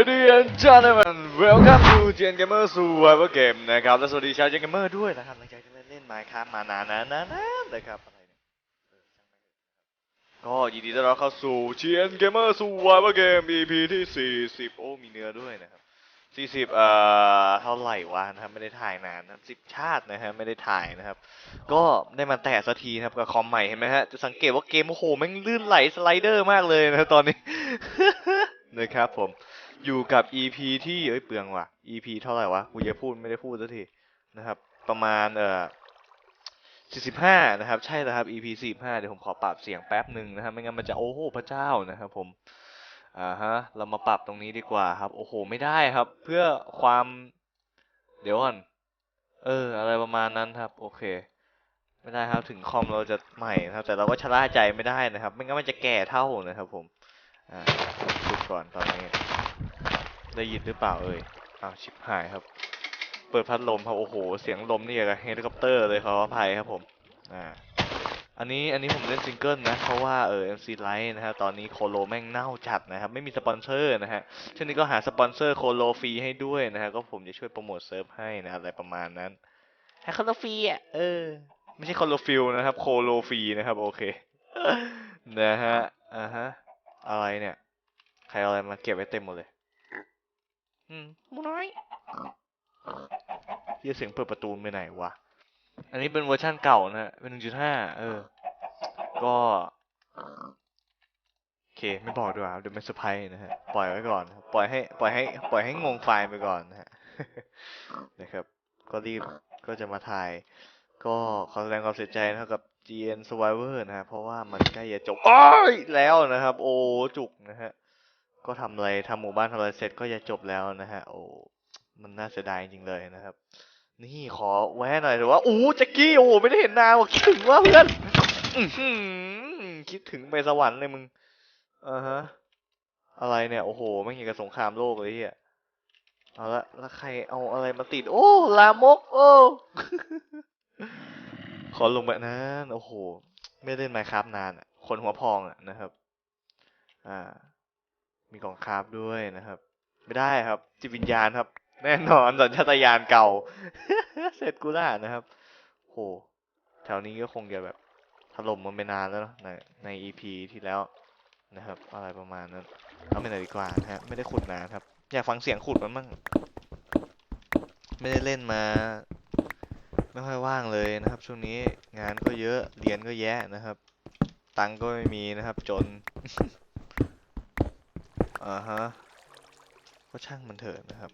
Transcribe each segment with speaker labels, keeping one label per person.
Speaker 1: Ladies and gentlemen welcome to Gen Gamer Survivor Game นะครับ และสวัสดีชาว Gen Gamer ด้วยนะครับหลังจากที่เล่นเล่น Minecraft มานานๆนานนะครับอะไรเนี่ยก็ยินดีต้อนรับเข้าสู่ Gen Gamer Survivor Game EP ที่ 40 โอ้ มีเนื้อด้วยนะครับ 40 เอ่อ เท่าไหร่วะนะครับไม่ได้ถ่ายนานนะ10 ชาตินะฮะไม่ได้ถ่ายนะครับ ก็ได้มาแตะสักทีนะครับกับคอมใหม่เห็นไหมฮะ จะสังเกตว่าเกมโอ้โหแม่งลื่นไหลสไลเดอร์มากเลยนะตอนนี้นะครับผม อยู่กับ EP ที่เอ้ยเปลืองว่ะ EP เท่าไหร่วะกูจะพูดไม่ได้พูดสักทีนะครับ ประมาณเอ่อ45นะครับ ใช่แล้วครับ EP 45เดี๋ยวผมขอปรับเสียงแป๊บหนึ่งนะครับไม่งั้นมันจะโอ้โหพระเจ้านะครับผมอ่าฮะเรามาปรับตรงนี้ดีกว่าครับ โอ้โหไม่ได้ครับ เพื่อความ เดี๋ยวก่อนเออ อะไรประมาณนั้นครับ โอเค ไม่ได้ครับถึงคอมเราจะใหม่นะครับ แต่เราก็ชะล่าใจไม่ได้นะครับ ไม่งั้นมันจะแก่เท่านะครับ ผมอ่าดูก่อนตอนนี้ ได้ยินหรือเปล่าเอ่ยอ้าวชิบหายครับ เปิดพัดลมครับโอ้โห เสียงลมนี่อย่างกับเฮลิคอปเตอร์เลยขออภัยครับผมอ่าอันนี้อันนี้ผมเล่นซิงเกิลนะเพราะว่าเออ MC Light นะฮะตอนนี้โคโลแม่งเน่าจัดนะครับ ไม่มีสปอนเซอร์นะฮะช่วงนี้ก็หาสปอนเซอร์โคโลฟรีให้ด้วยนะฮะก็ผมจะช่วยโปรโมทเซิร์ฟให้นะอะไรประมาณนั้นให้โคโลฟรีอะเออ ไม่ใช่โคโลฟิลนะครับโคโลฟรีนะครับโอเคนะฮะอ่าฮะอะไรเนี่ย ใครเอาอะไรมาเก็บไว้เต็มหมดเลย อืมหมูน้อยเฮียเสียงเปิดประตูไปไหนวะ อันนี้เป็นเวอร์ชั่นเก่านะฮะเป็นหนึ่งจุดห้าเออ ก็โอเคไม่บอกดีกว่าเดี๋ยวไม่เซอร์ไพรส์นะฮะปล่อยไว้ก่อนครับปล่อยให้ปล่อยให้ ปล่อยให้งงไฟล์ไปก่อนนะฮะนะครับ ก็รีบก็จะมาถ่าย ก็ขอแสดงความเสียใจนะครับกับ GN Survivor นะฮะเพราะว่ามันใกล้จะจบอ้อยแล้วนะครับ โอ้จุกนะฮะ ก็ทำอะไรทำหมู่บ้านทำอะไรเสร็จก็จะจบแล้วนะฮะ โอ้มันน่าเสียดายจริงเลยนะครับ นี่ขอแวะหน่อยถือว่าอู้แจ็กกี้โอ้ไม่ได้เห็นนานว่ะคิดถึงว่าเพื่อนคิดถึงไปสวรรค์เลยมึงอ่าฮะ อะไรเนี่ย โอ้โหไม่เห็นกับสงครามโลกเลยเฮียเอาละแล้วใครเอาอะไรมาติด โอ้ลามก โอ้ขอลงแบบนั้นโอ้โห ไม่เล่นไมครับนานอะคนหัวพองอะนะครับ อ่า มีกล่องคราฟด้วยนะครับ ไม่ได้ครับ จิตวิญญาณครับ แน่นอนสัญชาตญาณเก่า เสร็จกูล่านะครับ โห แถวนี้ก็คงจะแบบถล่มมันไปนานแล้วนะในใน EP ที่แล้วนะครับ อะไรประมาณนั้นเอาไปไหนดีกว่านะฮะไม่ได้ขุดนานครับ อยากฟังเสียงขุดมันมั่งไม่ได้เล่นมา ไม่ค่อยว่างเลยนะครับ ช่วงนี้งานก็เยอะเรียนก็แย่นะครับ ตังก็ไม่มีนะครับ จน อ่าฮะก็ช่างมันเถอะนะครับ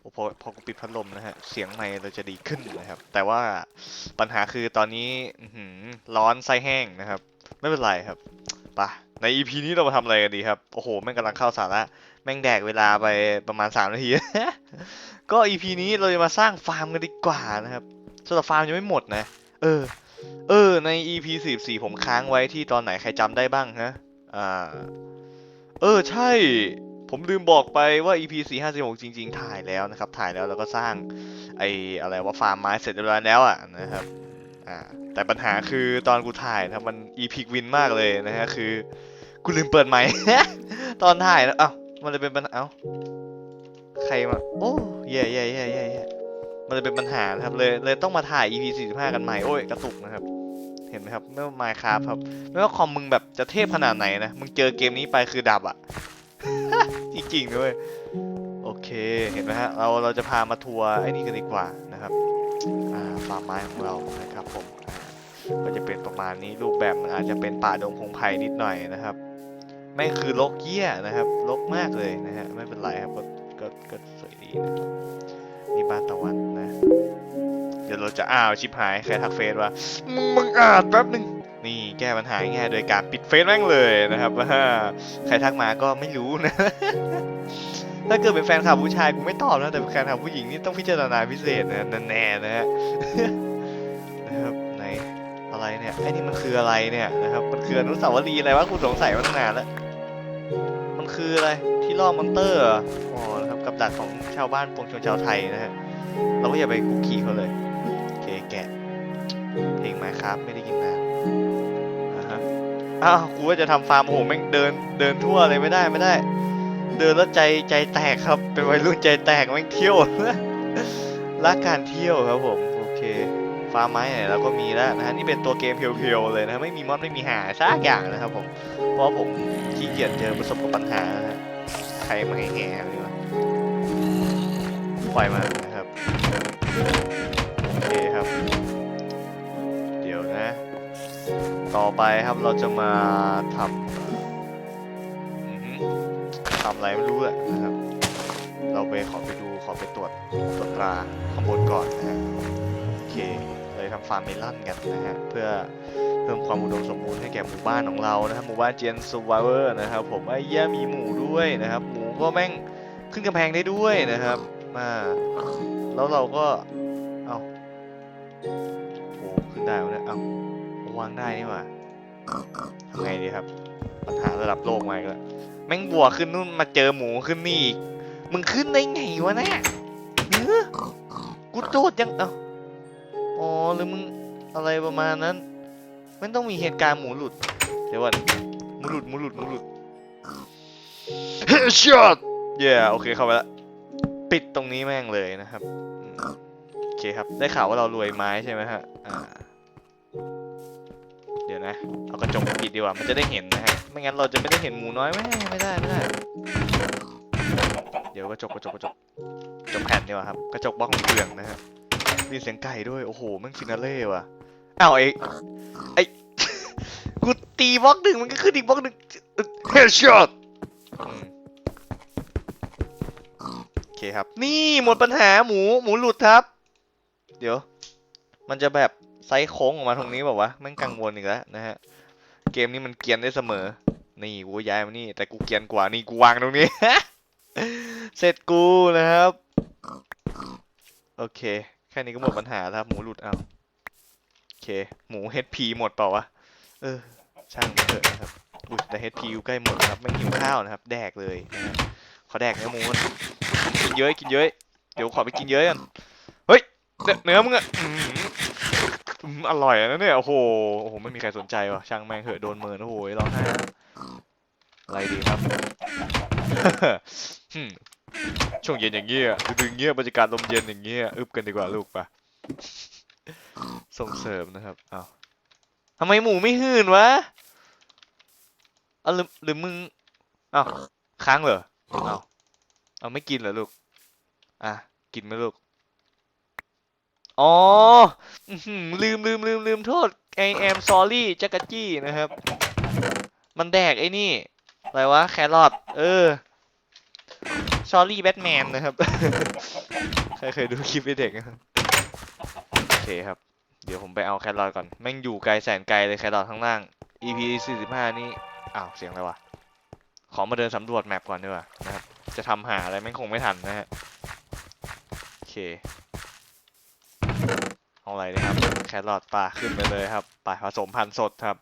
Speaker 1: โอ้พอพอกูปิดพัดลมนะฮะ เสียงไมค์เราจะดีขึ้นนะครับ แต่ว่าปัญหาคือตอนนี้ร้อนไส้แห้งนะครับ ไม่เป็นไรครับไปะใน EP นี้เรามาทำอะไรกันดีครับ โอ้โห แม่งกำลังเข้าสาระ แม่งแดกเวลาไปประมาณ 3 นาที ก็ EP นี้เราจะมาสร้างฟาร์มกันดีกว่านะครับสำหรับฟาร์มยังไม่หมดนะ เออ เออ ใน EP 44 ผมค้างไว้ที่ตอนไหนใครจำได้บ้างฮะ อ่า เออใช่ ผมลืมบอกไปว่า EP 4 5 6จริง ๆ ถ่ายแล้วนะครับ ถ่ายแล้วแล้วก็สร้างไออะไรว่าฟาร์มไม้เสร็จเรียบร้อยแล้วอะนะครับอ่าแต่ปัญหาคือตอนกูถ่ายนะมัน epic win มากเลยนะฮะคือกูลืมเปิดไมค์ตอนถ่ายแล้วเอ้ามันเลยเป็นปัญหาเอ้าใครมาโอ้แย่แย่แย่แย่แย่มันเลยเป็นปัญหานะครับเลยเลยต้องมาถ่าย EP 45 กันใหม่โอ้ยกระตุกนะครับ นไหมครับไม่ว่า Minecraft ครับไม่ว่าคอมมึงแบบจะเทพขนาดไหนนะมึงเจอเกมนี้ไปคือดับอะจริงๆด้วยโอเคเห็นไหมฮะเราเราจะพามาทัวร์ไอ้นี่กันดีกว่านะครับอ่าฟาร์มไม้ของเรานะครับผมอ่าก็จะเป็นประมาณนี้รูปแบบมันอาจจะเป็นป่าดงพงไผ่นิดหน่อยนะครับ ไม่งคือลกเยี่ยนะครับลกมากเลยนะฮะไม่เป็นไรครับก็ก็ก็สวยดีนะนี่บ้านตะวันนะเดี๋ยวเราจะอ้าวชิบหายใครทักเฟซว่ามึงมึงอ่านแป๊บหนึ่งนี่แก้ปัญหาง่ายโดยการปิดเฟซแม่งเลยนะครับว่าใครทักมาก็ไม่รู้นะ ถ้าเกิดเป็นแฟนคลับผู้ชายกูไม่ตอบนะ แต่เป็นแฟนคลับผู้หญิงนี่ต้องพิจารณาพิเศษนะแน่นะฮะนะครับไหนอะไรเนี่ยไอ้นี่มันคืออะไรเนี่ยนะครับมันคืออนุสาวรีย์อะไรวะกูสงสัยมาตั้งนานแล้วมันคืออะไรที่ล่อมอนเตอร์อ๋อนะครับกับดักของชาวบ้านปวงชนชาวไทยนะฮะเราก็อย่าไปคุกคีเขาเลย เพลงมาครับไม่ได้ยินนานอ่าฮะอ้าวกูว่าจะทำฟาร์มโอ้โหแม่งเดินเดินทั่วเลยไม่ได้ไม่ได้ เดินแล้วใจใจแตกครับ เป็นวัยรุ่นใจแตกแม่งเที่ยวรักการเที่ยวครับผมโอเคฟาร์มไม้เนี่ยเราก็มีแล้วนะฮะนี่เป็นตัวเกมเพียวๆเลยนะไม่มีมอดไม่มีหาซากอย่างนะครับผมเพราะผมขี้เกียจเจอประสบกับปัญหานะฮะใครมาแห่ๆเลยวะปล่อยมา ไปครับเราจะมาทำทำอะไรไม่รู้แหละนะครับ เราไปขอไปดูขอไปตรวจตรวจตราข้างบนก่อนนะฮะโอเคเลยทำฟาร์มเมลอนกันนะฮะเพื่อเพิ่มความอุดมสมบูรณ์ให้แก่หมู่บ้านของเรานะครับหมู่บ้านเจนซูวเวอร์นะครับผมไอ้เหี้มีหมูด้วยนะครับ หมูก็แม่งขึ้นกำแพงได้ด้วยนะครับมาแล้วเราก็เอาโอ้ขึ้นได้วะเนี่ยเอ้าวางได้นี่หว่า ทำไงดีครับ ปัญหาระดับโลกมาอีกแล้วแม่งบัวขึ้นนู่นมาเจอหมูขึ้นนี่อีก มึงขึ้นได้ไงวะเนี่ยเฮ้อกูโดดยังเอ้าอ๋อหรือมึงอะไรประมาณนั้น มันต้องมีเหตุการณ์หมูหลุด เดี๋ยวก่อนหมูหลุดหมูหลุดหมูหลุด Headshot เย้โอเคเข้าไปละปิดตรงนี้แม่งเลยนะครับอืมโอเคครับ ได้ข่าวว่าเรารวยไม้ใช่ไหมฮะอ่าเดี๋ยว นะเอากระจกปิดดีกว่ามันจะได้เห็นนะฮะไม่งั้นเราจะไม่ได้เห็นหมูน้อยไม่ได้ไม่ได้ไม่ได้ เดี๋ยวกระจกกระจกกระจกกระจกแผ่นดีกว่าครับกระจกบล็อกของเปลืองนะฮะมีเสียงไก่ด้วยโอ้โหแม่งฟินาเล่ว่ะอ้าวไอ้ไอ้กูตีบล็อกหนึ่งมันก็ขึ้นอีกบล็อกหนึ่งเฮดช็อตโอเคครับ นี่หมดปัญหาหมูหมูหลุดครับ เดี๋ยว มันจะแบบ ไซส์โค้งออกมาตรงนี้แบบวะแม่งกังวลอีกแล้วนะฮะ เกมนี้มันเกียนได้เสมอ นี่กูย้ายมานี่ แต่กูเกียนกว่านี่กูวางตรงนี้ เสร็จกูนะครับ โอเค แค่นี้ก็หมดปัญหาแล้วครับหมูหลุดเอาโอเค หมู HP หมดเปล่าวะ เออ ช่างมันเถอะนะครับอุ้ยแต่ HP อยู่ใกล้หมดครับไม่หิวข้าวนะครับ แดกเลยนะขอแดกเนื้อหมูก่อนกินเยอะกินเยอะเดี๋ยวขอไปกินเยอะกันเฮ้ยเนื้อเนื้อมึงอะ อืมอร่อยนะเนี่ย โอ้โห โอ้โห ไม่มีใครสนใจวะช่างแม่งเถอะโดนเมินโอ้โหร้องไห้อะไรดีครับ ช่วงเย็นอย่างเงี้ยดึงเงี้ยบรรยากาศลมเย็นอย่างเงี้ย อึบกันดีกว่าลูกปะส่งเสริมนะครับ อ้าวทำไมหมูไม่หื่นวะเอาหรือหรือมึงอ้าวค้างเหรออ้าวเอาไม่กินเหรอลูก อะ กินไหมลูก อ๋ออื้อหือลืมลืมลืมลืมโทษ I am sorry จักรจี้นะครับ มันแดกไอ้นี่ อะไรวะ แครอทเออ s อรี่แบทแมนนะครับ ใครเคยดูคลิปเด็กนะครับโอเคครับ เดี๋ยวผมไปเอาแครอทก่อน แม่งอยู่ไกลแสนไกลเลยแครอทข้างล่าง EP 45 นี่ อ้าว เสียงอะไรวะ ขอมาเดินสำรวจแมปก่อนดีกว่านะครับ จะทำหาอะไรแม่งคงไม่ทันนะฮะ โอเค เอาอะไรนะครับ แครอทป่าขึ้นไปเลยครับป่าผสมพันธุ์สดครับ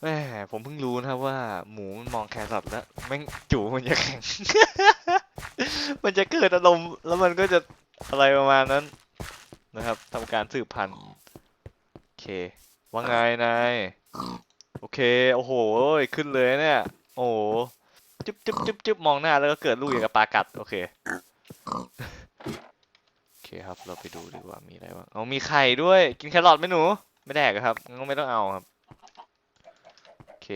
Speaker 1: แหมผมเพิ่งรู้นะครับว่าหมูมันมองแครอทแล้วแม่งจูมันจะแข็ง มันจะเกิดอารมณ์แล้วมันก็จะอะไรประมาณนั้นนะครับทำการสืบพันธุ์โอเค ว่าไงนายโอเค โอ้โห ขึ้นเลยเนี่ย โอ้โหจึ๊บจึ๊บจึ๊บจึ๊บมองหน้าแล้วก็เกิดลูกอย่างกับปลากัด โอเค เคครับ เราไปดูดีกว่ามีอะไรบ้างเอามีไข่ด้วย กินแครอทไหมหนู ไม่แดกครับงั้นไม่ต้องเอาครับ โอเค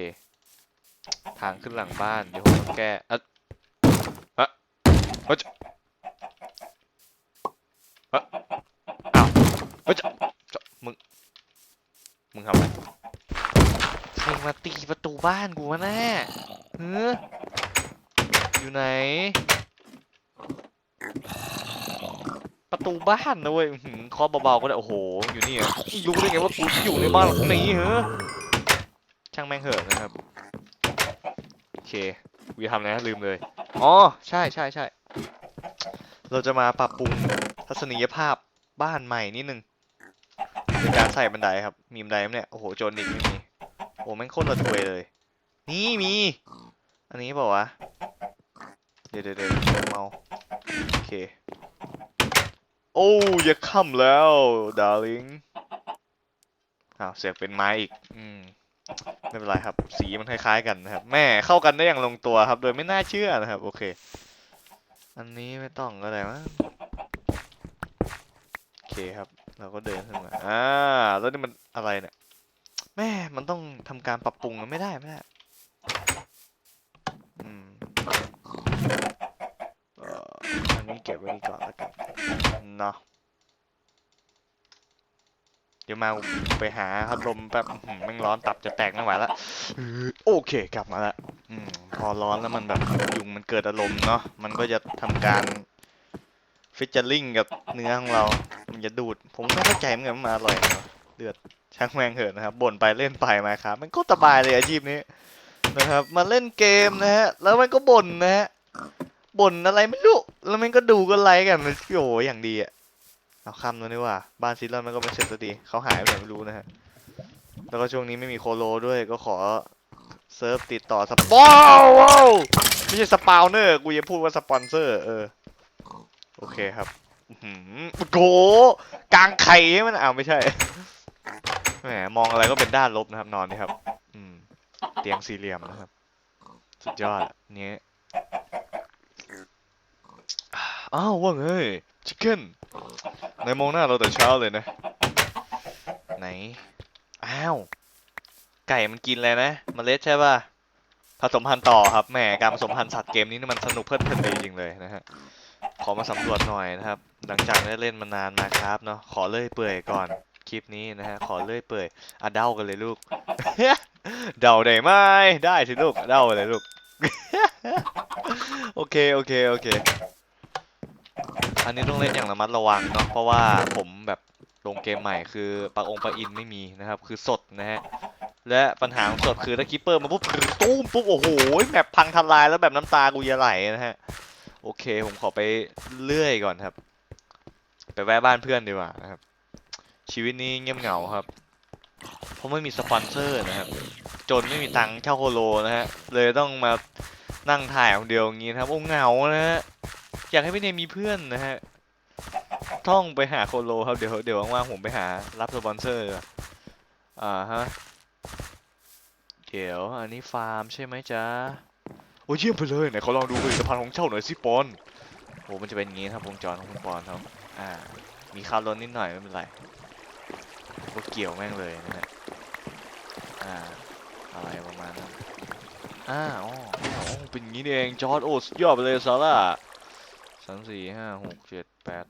Speaker 1: ทางขึ้นหลังบ้าน เดี๋ยวผมต้องแก้อะอะเฮ้ยจะอะอ้าวเฮ้ยจะจะมึง มึงทำอะไรใครมาตีประตูบ้านกูวะน่เฮ้ออยู่ไหน ประตูบ้านนะเว้ยอื้อหือเคาะเบาๆก็ได้ โอ้โห อยู่นี่เหรอรู้ได้ไงว่ากูอยู่ในบ้านหลังนี้เหรอช่างแม่งเหอะนะครับ โอเควีทำอะไรนะลืมเลย อ๋อ ใช่ใช่ใช่ เราจะมาปรับปรุงทัศนียภาพบ้านใหม่นิดนึงในการใส่บันไดครับ มีบันไดไหมเนี่ย โอ้โห โจรดิกไม่มี โอ้แม่งโคตรระทวยเลย นี่มี อันนี้เปล่าวะ เดี๋ยวเดี๋ยวเดี๋ยวเมา โอเค อ้อย่าค่ำแล้วดาร์ลิงอ้าวเสียงเป็นไม้อีก อืมไม่เป็นไรครับ สีมันคล้ายๆกันนะครับ แม่เข้ากันได้อย่างลงตัวครับ โดยไม่น่าเชื่อนะครับ โอเค อันนี้ไม่ต้องก็ได้มั้งโอเคครับ เราก็เดินขึ้นมาอ่าแล้วนี่มันอะไรเนี่ยแม่มันต้องทำการปรับปรุงมันไม่ได้ไม่ได้ อืมเอ่ออั นี้เก็บไว้ก่อนแล้วกันเนาะเดี๋ยวมาไปหาพัดลมแป๊บแม่งร้อนตับจะแตกไม่ไหวละโอเคกลับมาละพอร้อนแล้วมันแบบยุงมันเกิดอารมณ์เนาะมันก็จะทำการฟิชเจอริงกับเนื้อของเรา มันจะดูด ผมไม่เข้าใจเหมือนกันว่าอร่อยเนาะเลือดช่างแมงเถอะนะครับบ่นไปเล่นไปมาครับ มันก็สบายเลยอาชีพนี้นะครับ มาเล่นเกมนะฮะ แล้วมันก็บ่นนะฮะ บ่นอะไรไม่รู้ แล้วมันก็ดูก็ไลค์กันโอ้โหอย่างดีอะเอาคำแล้วนี่ว่า บ้านซิลเลอร์มันก็ไม่เสร็จสักทีเขาหายไปไหนไม่รู้นะฮะ แล้วก็ช่วงนี้ไม่มีโคโลด้วยก็ขอเซิร์ฟติดต่อสปว้าวว้าวไม่ใช่สปาวเนอร์ กูจะพูดว่าสปอนเซอร์ เออ โอเคครับหือโอ้โหกลางไข่ให้มันอ้าวไม่ใช่ แหม มองอะไรก็เป็นด้านลบนะครับ นอนนี่ครับ อืม เตียงสี่เหลี่ยมนะครับ สุดยอด เนี้ย อ้าวว่าไงชิคเก้นในมองหน้าเราแต่เช้าเลยนะ ไหน อ้าว ไก่มันกินอะไรนะมเมล็ดใช่ป่ะ ผสมพันธุ์ต่อครับ แหม การผสมพันธุ์สัตว์เกมนี้นี่มันสนุกเพลิดเพลินดีจริงเลยนะฮะ ขอมาสำรวจหน่อยนะครับ หลังจากได้เล่นมานานมาครับเนาะ ขอเลื่อยเปื่อยก่อน คลิปนี้นะฮะ ขอเลื่อยเปื่อยอะเดากันเลยลูก เดาได้ไหมได้สิลูก เดาเลยลูก โอเค โอเค โอเค อันนี้ต้องเล่นอย่างระมัดระวังเนาะเพราะว่าผมแบบลงเกมใหม่คือปะองปะอินไม่มีนะครับ คือสดนะฮะและปัญหาของสดคือถ้าคิปเปอร์มาปุ๊บตุ้มปุ๊บโอ้โหแมปพังทลายแล้วแบบน้ำตากูจะไหลนะฮะโอเคผมขอไปเลื่อยก่อนครับ ไปแวะบ้านเพื่อนดีกว่านะครับ ชีวิตนี้เงียบเหงาครับ เพราะไม่มีสปอนเซอร์นะครับ จนไม่มีตังค์เช่าโคโลนะฮะ เลยต้องมานั่งถ่ายคนเดียวอย่างงี้นะครับ โอ้เหงานะฮะ อยากให้พี่เนยมีเพื่อนนะฮะต้องไปหาโคโลครับ เดี๋ยวเดี๋ยวว่างๆผมไปหารับสปอนเซอร์ดีกว่าอ่าฮะ เดี๋ยวอันนี้ฟาร์มใช่ไหมจ๊ะ โอ้ยเยี่ยมไปเลยไหนขอลองดูผลิตภัณฑ์ของเจ้าหน่อยสิปอนโอ้มันจะเป็นอย่างงี้ครับวงจรของคุณปอนครับ อ่า มีคาร์ลนนิดหน่อยไม่เป็นไร ก็เกี่ยวแม่งเลยนะฮะอ่าอะไรประมาณนั้นอ่าอ๋อเป็นงี้เองจอร์ดโอ้สุดยอดไปเลยซาร่าสามสี่ห้าหกเจ็ดแปด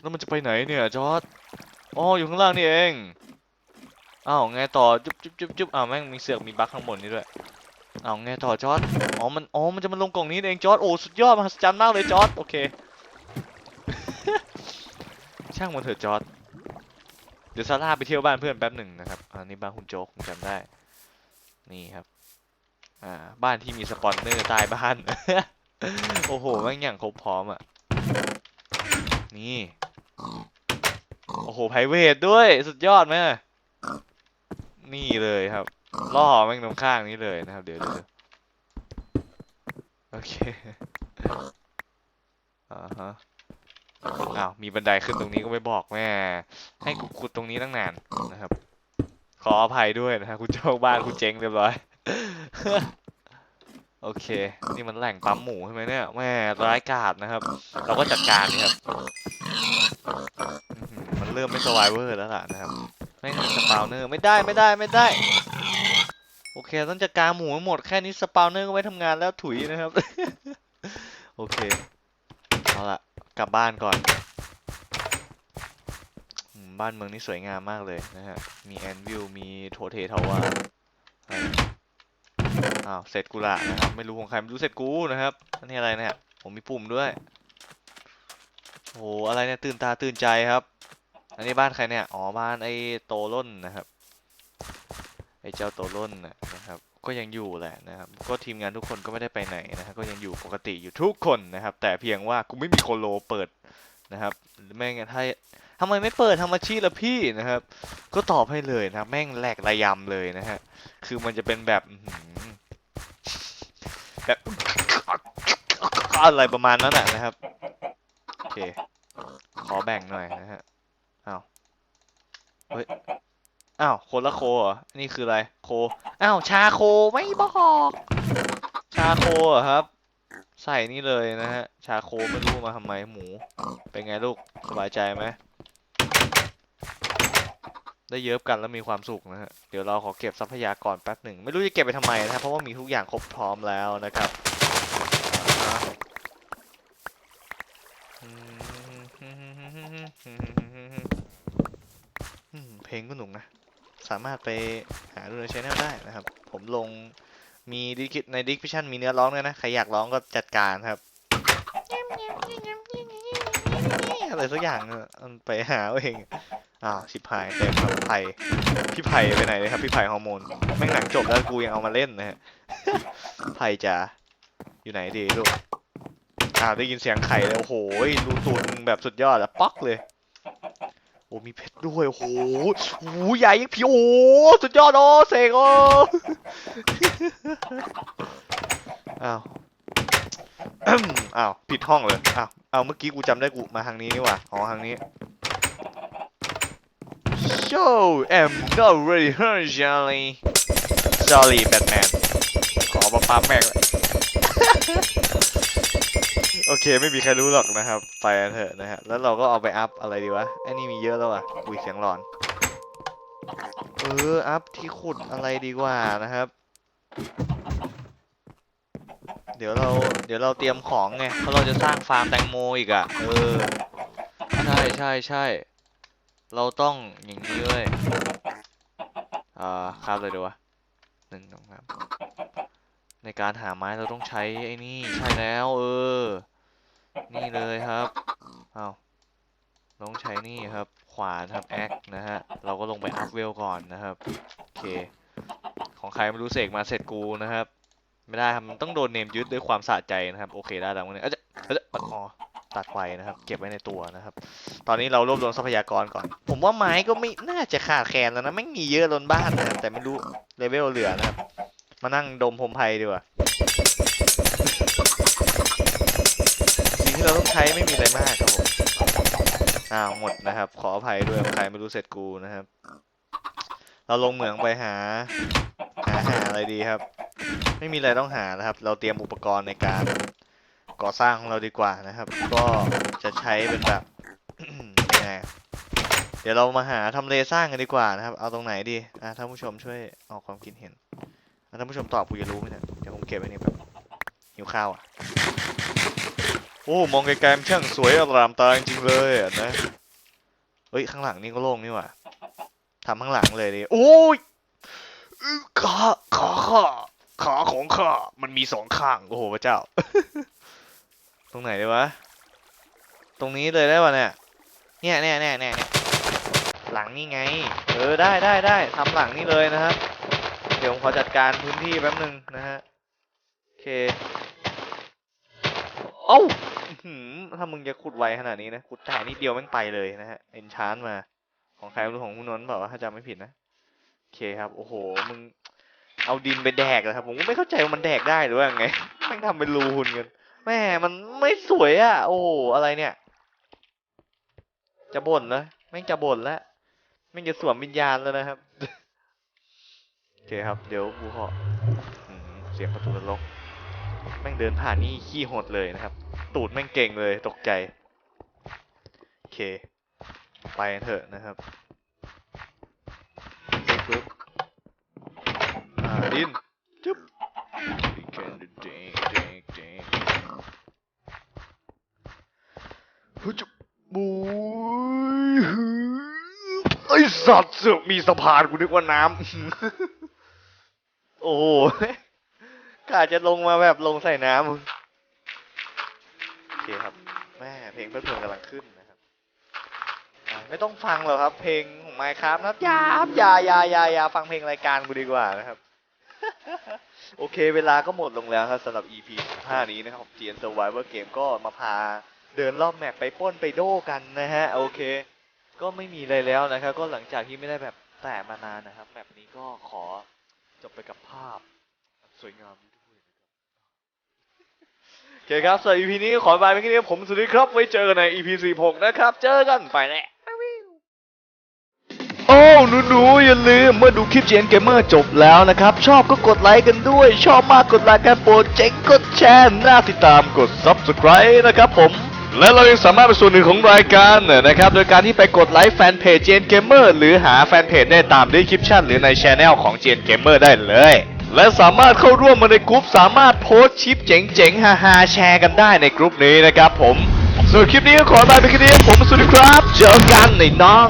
Speaker 1: แล้วมันจะไปไหนเนี่ยจอร์ดอ๋ออยู่ข้างล่างนี่เองอ้าวไงต่อจุ๊บจุ๊บจุ๊บจุ๊บอ้าวแม่งมีเสือกมีบั๊กข้างบนนี่ด้วยอ้าวไงต่อจอร์ดอ๋อมันอ๋อมันจะมาลงกล่องนี้เองจอร์ดโอ้สุดยอดมหัศจรรย์มากเลยจอร์ดโอเค ช่างมันเถอะจอร์ด ดี๋ยวซาร่าไปเที่ยวบ้านเพื่อนแป๊บหนึ่งนะครับอันนี้บ้านคุณโจ๊กผมจำได้ นี่ครับ อ่า บ้านที่มีสปอนเนอร์ใต้บ้าน โอ้โหแม่งอย่างครบพร้อมอะ นี่ โอ้โหไพรเวทด้วย สุดยอดไหมนี่เลยครับ ล่อแม่งตรงข้างนี้เลยนะครับ เดี๋ยวเดี๋ยวโอเคอ่าฮะ อ้าวมีบันไดขึ้นตรงนี้ก็ไม่บอกแม่ ให้กูขุดตรงนี้ตั้งนานนะครับ ขออภัยด้วยนะครับคุณเจ้าบ้านคุณเจ๊งเรียบร้อย โอเค นี่มันแหล่งปั๊มหมูใช่ไหมเนี่ยแม่ร้ายกาจนะครับ เราก็จัดการนี่ครับมันเริ่มไม่สวายเวอร์แล้วล่ะนะครับแม่งสปาวเนอร์ไม่ได้ไม่ได้ไม่ได้ โอเคต้องจัดการหมูหมดแค่นี้สปาวเนอร์ก็ไว้ทำงานแล้วถุยนะครับ โอเค กลับบ้านก่อน บ้านเมืองนี่สวยงามมากเลยนะฮะ มีแอนวิลมีโทเททาวาอ้าวเสร็จกูละนะครับ ไม่รู้ของใครไม่รู้เสร็จกูนะครับอันนี้อะไรเนี่ยผมมีปุ่มด้วยโอ้โหอะไรเนี่ยตื่นตาตื่นใจครับ อันนี้บ้านใครเนี่ย อ๋อบ้านไอ้โตล่นนะครับ ไอ้เจ้าโตล่นนะครับ ก็ยังอยู่แหละนะครับ ก็ทีมงานทุกคนก็ไม่ได้ไปไหนนะครับก็ยังอยู่ปกติอยู่ทุกคนนะครับ แต่เพียงว่ากูไม่มีโคโลเปิดนะครับไม่งถ้าทำไมไม่เปิดทำอาชีพละพี่นะครับ ก็ตอบให้เลยนะครับแม่งแหลกระยำเลยนะฮะคือมันจะเป็นแบบแบบอะไรประมาณนั้นน่ะนะครับโอเคขอแบ่งหน่อยนะฮะอ้าวเฮ้ย อ้าวคนละโคเหรอนี่คืออะไร โค อ้าว ชาโคไม่บอก ชาโคเหรอครับ ใส่นี่เลยนะฮะ ชาโคไม่รู้มาทำไมหมู เป็นไงลูก สบายใจไหม ได้เยิบกันแล้วมีความสุขนะฮะ เดี๋ยวเราขอเก็บทรัพยากรแป๊บหนึ่ง ไม่รู้จะเก็บไปทำไมนะครับเพราะว่ามีทุกอย่างครบพร้อมแล้วนะครับเพลงก็หนุกนะ สามารถไปหาดูในช anel ได้นะครับ ผมลงมีดิคิในดิสคริปชันมีเนื้อร้องด้วยนะ ใครอยากร้องก็จัดการครับอะไรสักอย่างมันไปหาเองอ้าวชิบหายเต็มครับไผ่พี่ไผ่ไปไหนเลยครับพี่ไผ่ฮอร์โมนแม่งหนังจบแล้วกูยังเอามาเล่นนะฮะไผ่จ๋าอยู่ไหนดีลูกอ้าวได้ยินเสียงไข่เลยโอ้โหรูตูนแบบสุดยอดอะป๊อกเลย โอ้มีเพชรด้วยโอ้โหโอ้โหใหญ่ยังผีโอ้สุดยอดโอ้เสกโอ้อ้าวอ้าวผิดห้องเลยอ้าวอ้าวเมื่อกี้กูจำได้กูมาทางนี้นี่หว่าอ๋อทางนี้ Show am not ready her Charlie Sorry Batman ขอมาปั๊มแม่งเลย เคไม่มีใครรู้หรอกนะครับไปกันเถอะนะฮะแล้วเราก็เอาไปอัพอะไรดีวะไอ้นี่มีเยอะแล้วอะอุ้ยเสียงหลอนเอออัพที่ขุดอะไรดีกว่านะครับ เดี๋ยวเราเดี๋ยวเราเตรียมของไงเพราะเราจะสร้างฟาร์มแตงโมอีกอะเออใช่ใช่ใช่เราต้องอย่างนี้เลยอ่าครับเลยดีวะหนึ่งสองสามในการหาไม้เราต้องใช้ไอ้นี่ใช่แล้ว เออ นี่เลยครับเอาต้องใช้นี่ครับ ขวานครับแอคนะฮะ เราก็ลงไปอัพเวลก่อนนะครับ โอเค ของใครไม่รู้เสกมาเสร็จกูนะครับ ไม่ได้ครับมันต้องโดนเนมยึดด้วยความสะใจนะครับ โอเคได้แล้วเนี่ยเอ้ยเอ้ยอ๋อตัดไฟนะครับ เก็บไว้ในตัวนะครับ ตอนนี้เรารวบรวมทรัพยากรก่อน ผมว่าไม้ก็ไม่น่าจะขาดแคลนแล้วนะไม่มีเยอะล้นบ้านนะครับแต่ไม่รู้เลเวลเหลือนะครับ มานั่งดมพรมไพรดีกว่า สิ่ง ที่เราต้องใช้ไม่มีอะไรมากครับผมอ้าวหมดนะครับ ขออภัยด้วยใครไม่รู้เสร็จกูนะครับ เราลงเหมืองไปหา หาหาอะไรดีครับ ไม่มีอะไรต้องหานะครับ เราเตรียมอุปกรณ์ในการก่อสร้างของเราดีกว่านะครับ ก็จะใช้เป็นแบบยังไงเดี๋ยวเรามาหาทำเลสร้างกันดีกว่านะครับ เอาตรงไหนดีอะท่านผู้ชมช่วยออกความคิดเห็นอะท่านผู้ชมตอบกูจะรู้ไหมเนี่ยเดี๋ยวผมเก็บไว้นี่แบบหิวข้าวอะ อ้มองไกลๆมันช่างสวยอร่ามตาจริงๆเลยอะนะเฮ้ยข้างหลังนี่ก็โล่งนี่หว่าทำข้างหลังเลยดิโอ้ยขาขาขาขาของข้ามันมีสองข้างโอ้โหพระเจ้า ตรงไหนดีวะ ตรงนี้เลยได้ป่ะเนี่ยเนี่ยเนี่ยเนี่ยเนี่ยหลังนี่ไง เออได้ได้ได้ทำหลังนี่เลยนะครับ เดี๋ยวผมขอจัดการพื้นที่แป๊บนึงนะฮะโอเค เอ้าถ้ามึงจะขุดไวขนาดนี้นะขุดจ่ายนิดเดียวแม่งไปเลยนะฮะเอนชานมา ของใครไม่รู้ของคุณนนท์เปล่าวะถ้าจำไม่ผิดนะโอเคครับโอ้โหมึงเอาดินไปแดกเลยครับ ผมก็ไม่เข้าใจว่ามันแดกได้หรือว่าไงแม่งทำเป็นรูหุ่นกันแม่มันไม่สวยอะ โอ้โหอะไรเนี่ย จะบ่นเลยแม่งจะบ่นแล้วแม่งจะสวมวิญญาณแล้วนะครับโอเคครับ เดี๋ยวกูขอเสียงประตูนรก แม่งเดินผ่านนี่ขี้โหดเลยนะครับ ตูดแม่งเก่งเลยตกใจโอเค ไปเถอะนะครับปึ๊บอ่าดินจุ๊บฮึจุ๊บบุยฮึไอสัตว์เสือกมีสะพานกูนึกว่าน้ำโอ้โห กาจะลงมาแบบลงใส่น้ำโอเคครับแม่เพลงเพื่อนเพลินกำลังขึ้นนะครับอะไม่ต้องฟังหรอกครับ เพลงของไมค์ครับนะครับอย่าครับอย่าอย่าอย่าอย่าฟังเพลงรายการกูดีกว่านะครับ โอเค เวลาก็หมดลงแล้วครับสำหรับ EP 15 นี้นะครับ GN Survivor Game ก็มาพาเดินรอบแมปไปปล้นไปโด้กันนะฮะ โอเค ก็ไม่มีอะไรแล้วนะครับ ก็หลังจากที่ไม่ได้แบบแต่มานานนะครับแบบนี้ก็ขอจบไปกับภาพ สวยงามนี้ด้วยนะครับ โอ เคครับสำหรับ EP นี้ขอบายเป็นแค่นี้ผมสุริครับ ไว้เจอกันใน EP 46 นะครับ เจอกันไปแน่โอ้หนูๆอย่าลืมเมื่อดูคลิปเจนเกมเมอร์จบแล้วนะครับ ชอบก็กดไลค์กันด้วย ชอบมากกดไลค์กันโปรเจ๋งกดแชร์น่าติดตามกด Subscribe นะครับผม และเรายังสามารถเป็นส่วนหนึ่งของรายการนะครับ โดยการที่ไปกดไลค์แฟนเพจเจนเกมเมอร์หรือหาแฟนเพจได้ตามดีคริปชั่นหรือในช anel ของเจนเกมเมอร์ได้เลย และสามารถเข้าร่วมมาในกลุ่มสามารถโพสชิปเจ๋งๆฮาๆแชร์กันได้ในกลุ่มนี้นะครับผมส่วนคลิปนี้ก็ขอลาไปแค่นี้ผมสวัสดีครับ เจอกันในน้อง